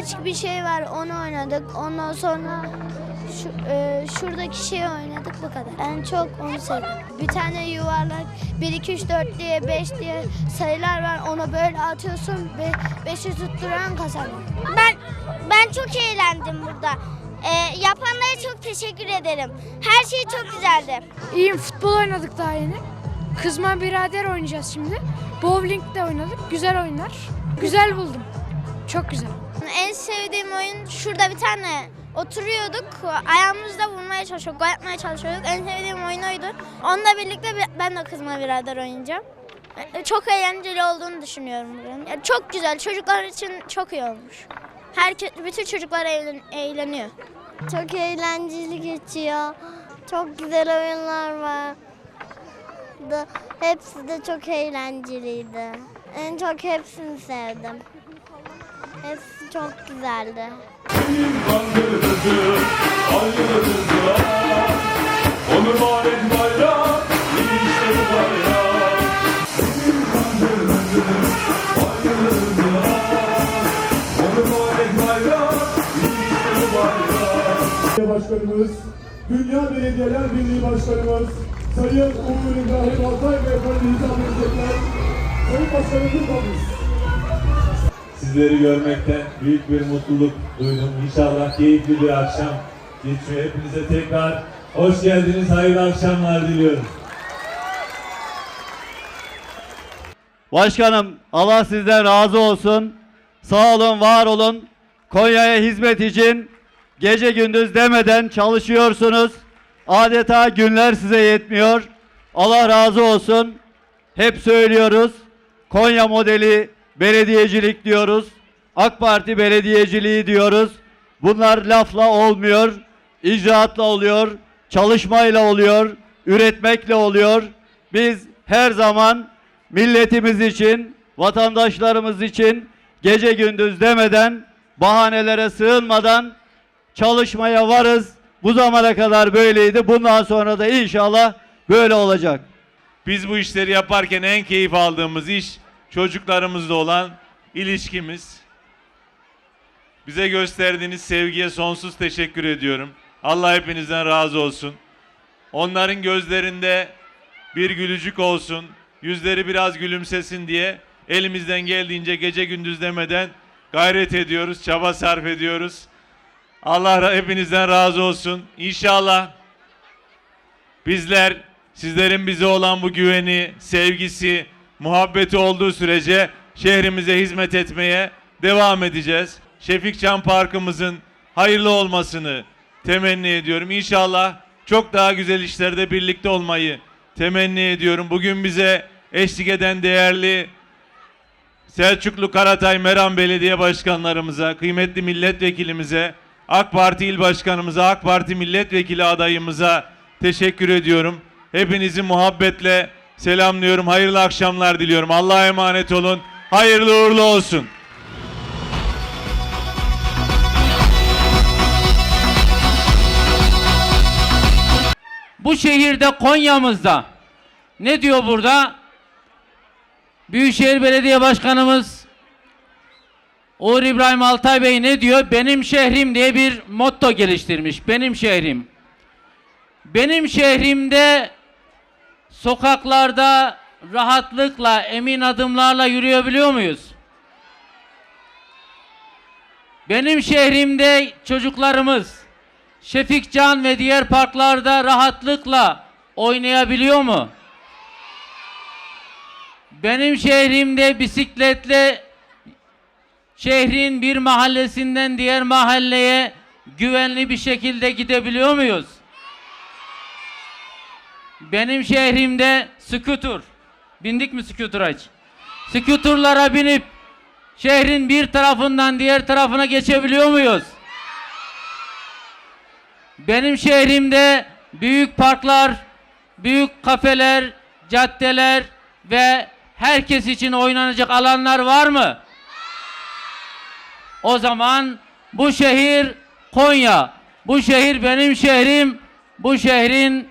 ağaç bir şey var onu oynadık. Ondan sonra şu, e, şuradaki şeyi oynadık bu kadar. Ben çok onu sevdim. Bir tane yuvarlak 1, 2, 3, 4 diye 5 diye sayılar var. Onu böyle atıyorsun ve 5'i tutturan kazanıyor. Ben ben çok eğlendim burada. Ee, yapanlara çok teşekkür ederim. Her şey çok güzeldi. İyiyim futbol oynadık daha yeni. Kızma birader oynayacağız şimdi. Bowling de oynadık. Güzel oyunlar. Güzel buldum. Çok güzel. En sevdiğim oyun şurada bir tane oturuyorduk. Ayağımızla vurmaya çalışıyorduk, gol yapmaya çalışıyorduk. En sevdiğim oyun oydu. Onunla birlikte bi- ben de kızma birader oynayacağım. Ee, Çok eğlenceli olduğunu düşünüyorum bugün. Yani çok güzel. Çocuklar için çok iyi olmuş. Herkes, bütün çocuklar eğlen- eğleniyor. Çok eğlenceli geçiyor. Çok güzel oyunlar var. Da, hepsi de çok eğlenceliydi. En çok hepsini sevdim. Hepsi çok güzeldi. Onu mübarek Başkanımız, Dünya Belediyeler Birliği Başkanımız, Sayın Uğur İbrahim Altay Beyefendi hitap edecekler. Sayın Başkanımız olmuş. Sizleri görmekten büyük bir mutluluk duydum. İnşallah keyifli bir akşam geçiyor. Hepinize tekrar hoş geldiniz, hayırlı akşamlar diliyorum. Başkanım Allah sizden razı olsun. Sağ olun, var olun. Konya'ya hizmet için gece gündüz demeden çalışıyorsunuz. Adeta günler size yetmiyor. Allah razı olsun. Hep söylüyoruz. Konya modeli belediyecilik diyoruz. AK Parti belediyeciliği diyoruz. Bunlar lafla olmuyor. icraatla oluyor. Çalışmayla oluyor. Üretmekle oluyor. Biz her zaman milletimiz için, vatandaşlarımız için gece gündüz demeden, bahanelere sığınmadan çalışmaya varız. Bu zamana kadar böyleydi. Bundan sonra da inşallah böyle olacak. Biz bu işleri yaparken en keyif aldığımız iş çocuklarımızla olan ilişkimiz. Bize gösterdiğiniz sevgiye sonsuz teşekkür ediyorum. Allah hepinizden razı olsun. Onların gözlerinde bir gülücük olsun, yüzleri biraz gülümsesin diye elimizden geldiğince gece gündüz demeden gayret ediyoruz, çaba sarf ediyoruz. Allah hepinizden razı olsun. İnşallah Bizler sizlerin bize olan bu güveni, sevgisi, muhabbeti olduğu sürece şehrimize hizmet etmeye devam edeceğiz. Şefikcan Parkımızın hayırlı olmasını temenni ediyorum. İnşallah çok daha güzel işlerde birlikte olmayı temenni ediyorum. Bugün bize eşlik eden değerli Selçuklu Karatay Meram Belediye Başkanlarımıza, kıymetli milletvekilimize, AK Parti İl Başkanımıza, AK Parti Milletvekili adayımıza teşekkür ediyorum. Hepinizi muhabbetle selamlıyorum. Hayırlı akşamlar diliyorum. Allah'a emanet olun. Hayırlı uğurlu olsun. bu şehirde Konya'mızda ne diyor burada? Büyükşehir Belediye Başkanımız Uğur İbrahim Altay Bey ne diyor? Benim şehrim diye bir motto geliştirmiş. Benim şehrim. Benim şehrimde sokaklarda rahatlıkla, emin adımlarla yürüyebiliyor muyuz? Benim şehrimde çocuklarımız Şefikcan ve diğer parklarda rahatlıkla oynayabiliyor mu? Benim şehrimde bisikletle şehrin bir mahallesinden diğer mahalleye güvenli bir şekilde gidebiliyor muyuz? Benim şehrimde skuter. Bindik mi skuter hiç? Skuterlara binip şehrin bir tarafından diğer tarafına geçebiliyor muyuz? Benim şehrimde büyük parklar, büyük kafeler, caddeler ve herkes için oynanacak alanlar var mı? O zaman bu şehir Konya. Bu şehir benim şehrim. Bu şehrin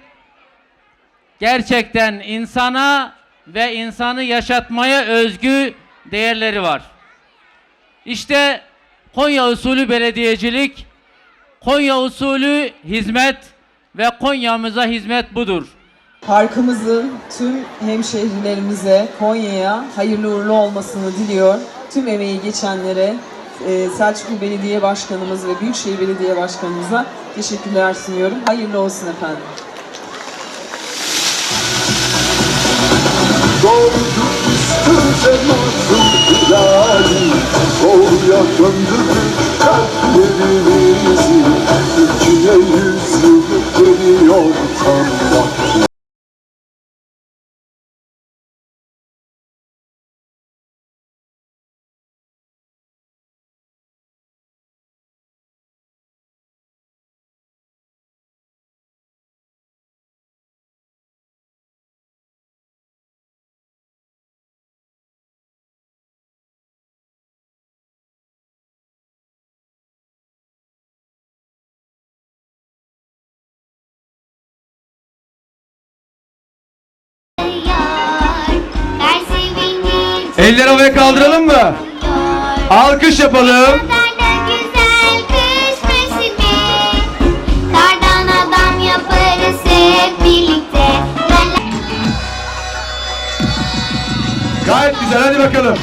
gerçekten insana ve insanı yaşatmaya özgü değerleri var. İşte Konya usulü belediyecilik, Konya usulü hizmet ve Konya'mıza hizmet budur. Parkımızı tüm hemşehrilerimize, Konya'ya hayırlı uğurlu olmasını diliyor. Tüm emeği geçenlere ee, Selçuklu Belediye Başkanımız ve Büyükşehir Belediye Başkanımıza teşekkürler sunuyorum. Hayırlı olsun efendim. Doğru Elleri havaya kaldıralım mı? Alkış yapalım. Gayet güzel hadi bakalım.